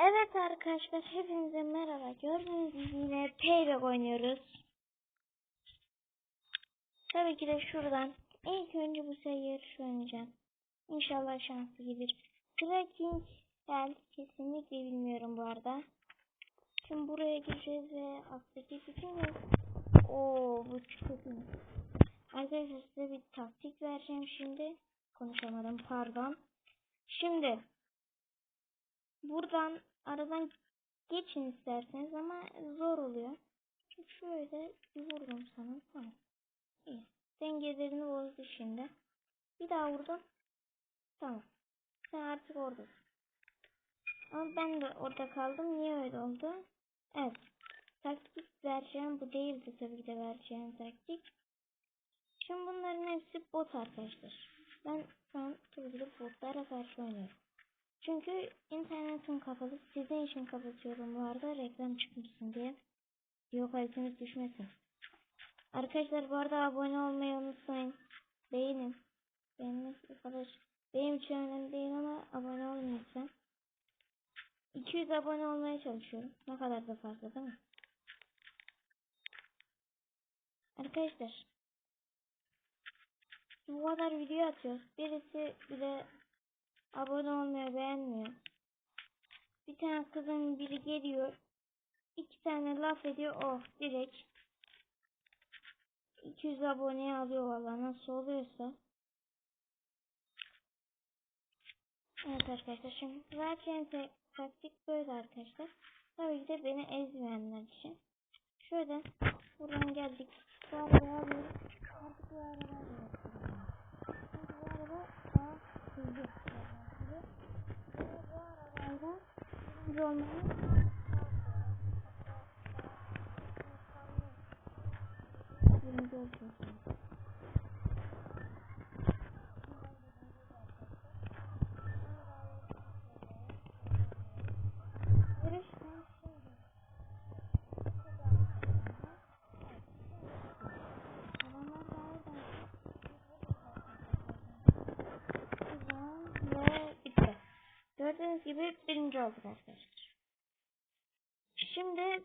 Evet arkadaşlar hepinize merhaba. Gördüğünüz gibi yine Payback oynuyoruz. Tabii ki de şuradan ilk önce bu sefer yarış oynayacağım. İnşallah şanslı gelir. Trekking ben kesinlikle bilmiyorum bu arada. Şimdi buraya gireceğiz ve alttaki bütün Oo bu iyi. Arkadaşlar size bir taktik vereceğim şimdi. Konuşamadım pardon. Şimdi buradan aradan geçin isterseniz ama zor oluyor. Şöyle bir vurdum sana. Tamam. İyi. Dengelerini bozdu şimdi. Bir daha vurdum. Tamam. Sen artık oradasın. Ama ben de orada kaldım. Niye öyle oldu? Evet. Taktik vereceğim. Bu değildi tabii ki de vereceğim taktik. Şimdi bunların hepsi bot arkadaşlar. Ben şu an tabii ki de botlara karşı oynuyorum. Çünkü internetim kapalı. Sizin için kapatıyorum bu arada. Reklam çıkmışsın diye. Yok kaliteniz düşmesin. Arkadaşlar bu arada abone olmayı unutmayın. Beğenin. Beğenmek arkadaş. Benim için önemli değil ama abone olun lütfen. 200 abone olmaya çalışıyorum. Ne kadar da fazla değil mi? Arkadaşlar. Bu kadar video atıyoruz. Birisi bile abone olmuyor, beğenmiyor. Bir tane kızın biri geliyor. iki tane laf ediyor. Oh direkt 200 aboneye alıyor valla nasıl oluyorsa. Evet arkadaşlar şimdi vereceğim taktik böyle arkadaşlar. Tabii ki de beni ezmeyenler için. Şöyle buradan geldik. Arabayı alıyoruz. Artık bu alıyoruz. Çünkü bu araba daha hızlı. Arabayla birinci olmanın birinci olsun. Gördüğünüz gibi birinci olduk arkadaşlar. Şimdi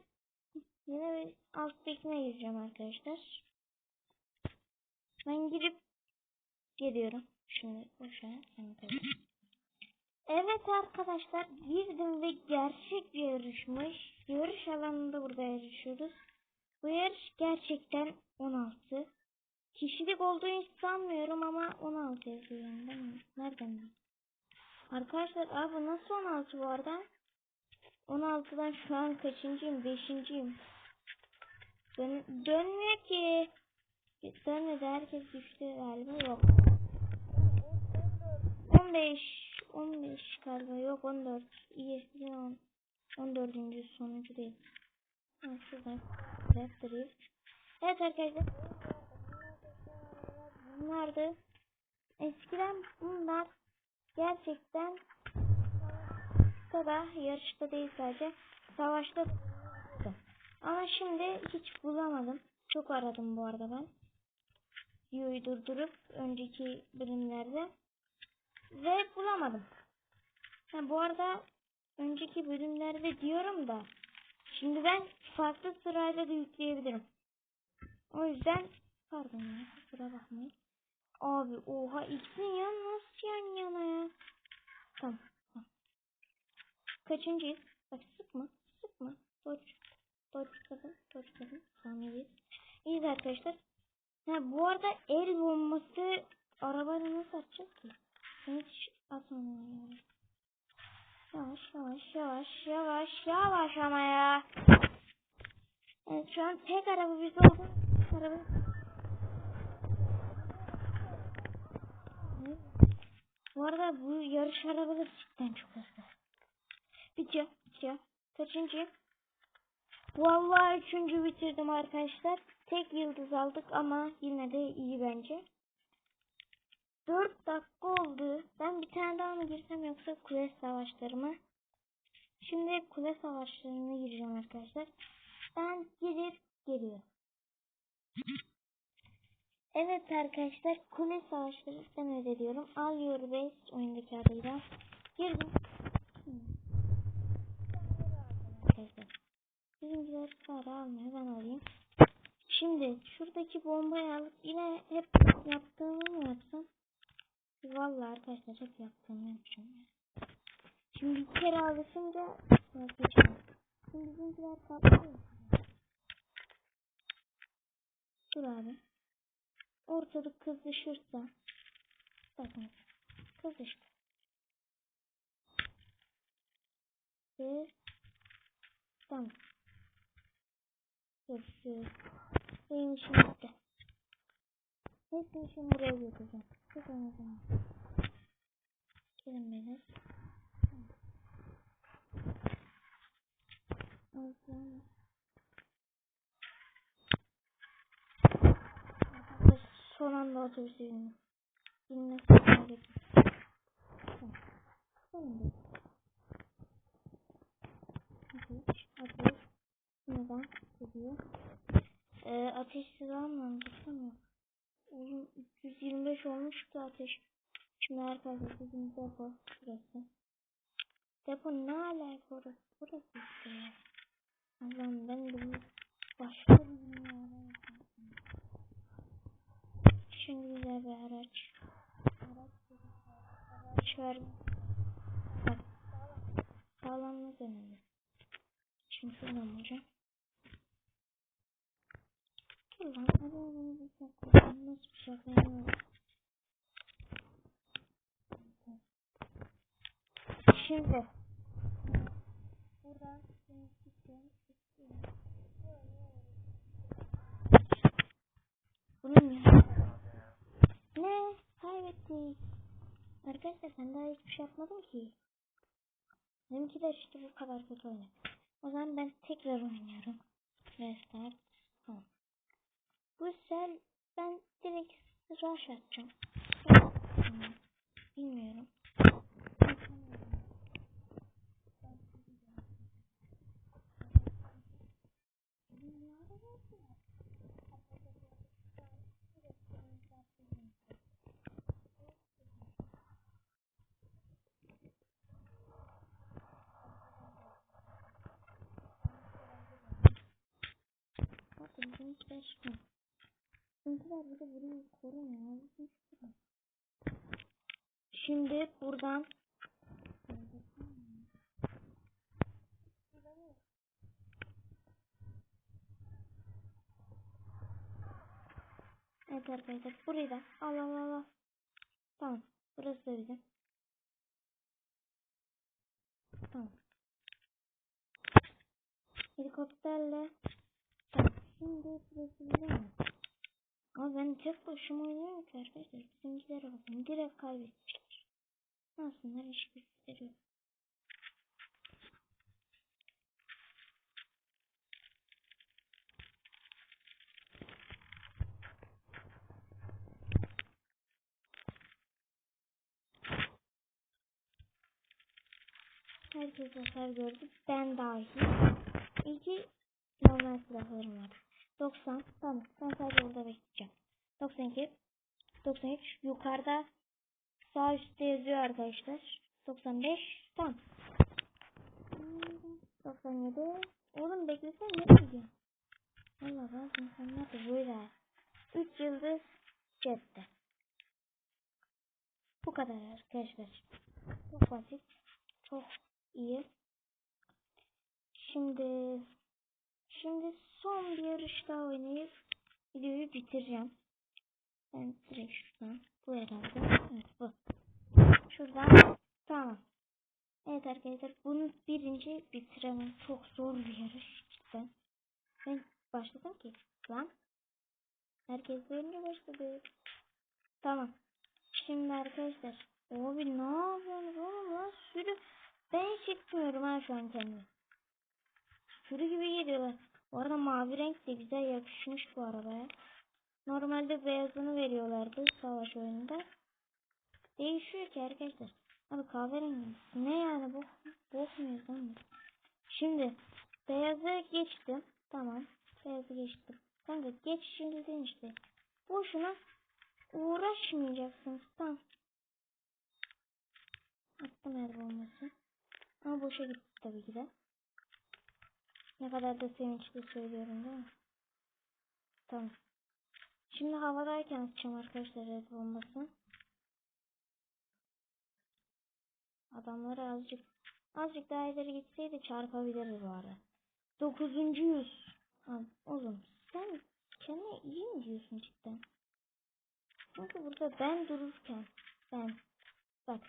yine bir alttakine gireceğim arkadaşlar. Ben girip geliyorum. Şimdi boşa Evet arkadaşlar girdim ve gerçek bir yarışmış. Yarış alanında burada yarışıyoruz. Bu yarış gerçekten 16. Kişilik olduğunu hiç sanmıyorum ama 16 yazıyor? Nereden? Arkadaşlar abi nasıl 16 bu arada? 16'dan şu an kaçıncıyım? Beşinciyim. Dön dönmüyor ki. Dönmedi herkes düştü galiba yok. 15 15 galiba yok 14 iyi 10 14. sonuncu değil. Ha, şuradan Drift. Evet arkadaşlar. Bunlardı. Eskiden bunlar gerçekten da yarışta değil sadece savaşta ama şimdi hiç bulamadım. Çok aradım bu arada ben. Videoyu durdurup önceki bölümlerde ve bulamadım. Ha, bu arada önceki bölümlerde diyorum da şimdi ben farklı sırayla da yükleyebilirim. O yüzden pardon ya kusura bakmayın. Abi oha ikisini ya nasıl yan yana ya? Tamam. tamam. Kaçıncıyız? Bak sıkma sıkma. Doğru. Doğru kadın. Doğru kadın. Saniyeyiz. İyiyiz arkadaşlar. Ha, bu arada el bombası arabayla nasıl atacağız ki? Hiç atamıyorum. Yavaş yavaş yavaş yavaş yavaş ama ya. Evet şu an tek araba biz oldu. Araba. Bu arada bu yarış arabaları cidden çok hızlı. Bitiyor, bitiyor. Kaçıncı? Vallahi üçüncü bitirdim arkadaşlar. Tek yıldız aldık ama yine de iyi bence. 4 dakika oldu. Ben bir tane daha mı girsem yoksa kule savaşları mı? Şimdi kule savaşlarına gireceğim arkadaşlar. Ben girip geliyorum. Evet arkadaşlar kule savaşları ben öyle diyorum. All your base oyundaki adıyla. Girdim. Sara almıyor ben alayım. Şimdi şuradaki bombayı alıp yine hep yaptığımı mı yapsam? Vallahi arkadaşlar hep yaptığımı yapacağım. ya. Şimdi bir kere alışınca vazgeçemem. Şimdi bizimkiler patlıyor. Dur abi. Ortalık kızışırsa. Bakın. Kızıştı. Ve tamam. Görüşürüz. Benim işim bitti. Hepsini şimdi buraya götüreceğim. Çok önemli. Gelin beyler. Tamam. Arkadaşlar son anda otobüse bindim. Gerekiyor. Tamam. Sonunda. Ateş, ateş. Neden gidiyor? Ee, ateş silahımla tutamıyor. Oğlum 325 olmuş ki ateş. Şimdi arkadaşlar bizim depo şurası. Depo ne alaka orası? Burası işte ya. Allah'ım ben bunu başka bir dünyada yaşıyorum. Şimdi güzel bir araç. Araç, araç var. Bak. Sağlamlık önemli. Şimdi şuradan vuracağım. Dur lan. Hadi bunu bir saklayayım. Nasıl bir saklayayım? Şimdi. Buradan. Bunun ya. Ne? Kaybettik. Arkadaşlar sen daha hiçbir şey yapmadın ki. Benimki de işte bu kadar kötü oynadı. O zaman ben tekrar oynuyorum. Restart. Tamam. Bu sefer ben direkt rush atacağım. Bilmiyorum. Bakın çıkmıyor. Bizimkiler bir burayı. Bizim çıkmıyor. Şimdi buradan Evet arkadaşlar burayı da al al al al. Tamam. Burası da bizim. Tamam. Helikopterle Tamam. Şimdi burası bizim? Ama ben tek başıma oynuyorum ki arkadaşlar. Bizimkilere bakın. Direkt kaybetmişler. Aslında hiçbir yok. Herkes hasar gördü. Ben dahil. İki normal silahlarım var. 90. Tamam. Ben sadece orada bekleyeceğim. 92. 93. Yukarıda sağ üstte yazıyor arkadaşlar. 95. Tamam. 97. Oğlum beklesen ne diyeceğim? Valla bazı insanlar da böyle. 3 yıldız cepte. Bu kadar arkadaşlar. Çok basit. Çok iyi. Şimdi şimdi son bir yarış daha oynayıp videoyu bitireceğim. Ben direkt şuradan. Bu herhalde. Evet bu. Şuradan. Tamam. Evet arkadaşlar bunu birinci bitiremem. Çok zor bir yarış cidden. Ben başladım ki. Lan. Herkes birinci başladı. Tamam. Şimdi arkadaşlar. Abi ne yapıyorsun oğlum lan? Sürü. Ben hiç çekmiyorum ha şu an kendimi. Sürü gibi geliyorlar. Bu arada mavi renk de güzel yakışmış bu arabaya. Normalde beyazını veriyorlardı savaş oyununda. Değişiyor ki arkadaşlar. Abi kahverengi. Ne yani bu? Bok muyuz lan? Şimdi beyazı geçtim. Tamam. Beyazı geçtim. Kanka geçişimizden işte. Boşuna uğraşmayacaksınız. Tamam. Attım el bombası. Ama boşa gitti tabii ki de. Ne kadar da sevinçli söylüyorum değil mi? Tamam. Şimdi havadayken atacağım arkadaşlar el bombası. Adamları azıcık azıcık daha ileri gitseydi çarpabiliriz bu arada. Dokuzuncuyuz. Lan oğlum sen kendine iyi mi diyorsun cidden? Çünkü burada ben dururken ben bak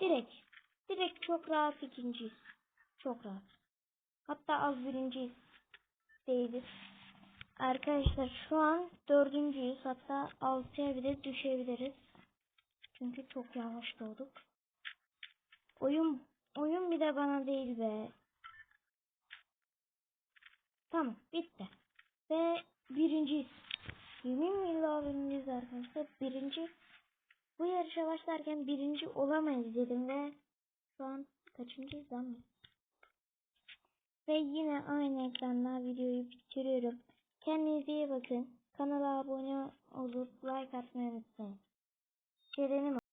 direkt direkt çok rahat ikinciyiz. Çok rahat. Hatta az birinciyiz. Değiliz. Arkadaşlar şu an dördüncüyüz. Hatta altıya bile düşebiliriz. Çünkü çok yavaş doğduk. Oyun oyun bir de bana değil be. Tamam bitti. Ve birinciyiz. Yemin billah birinciyiz arkadaşlar. Birinci bu yarışa başlarken birinci olamayız dedim ve şu an kaçıncıyız lan biz? Ve yine aynı ekranda videoyu bitiriyorum. Kendinize iyi bakın. Kanala abone olup like atmayı unutmayın. Şerenim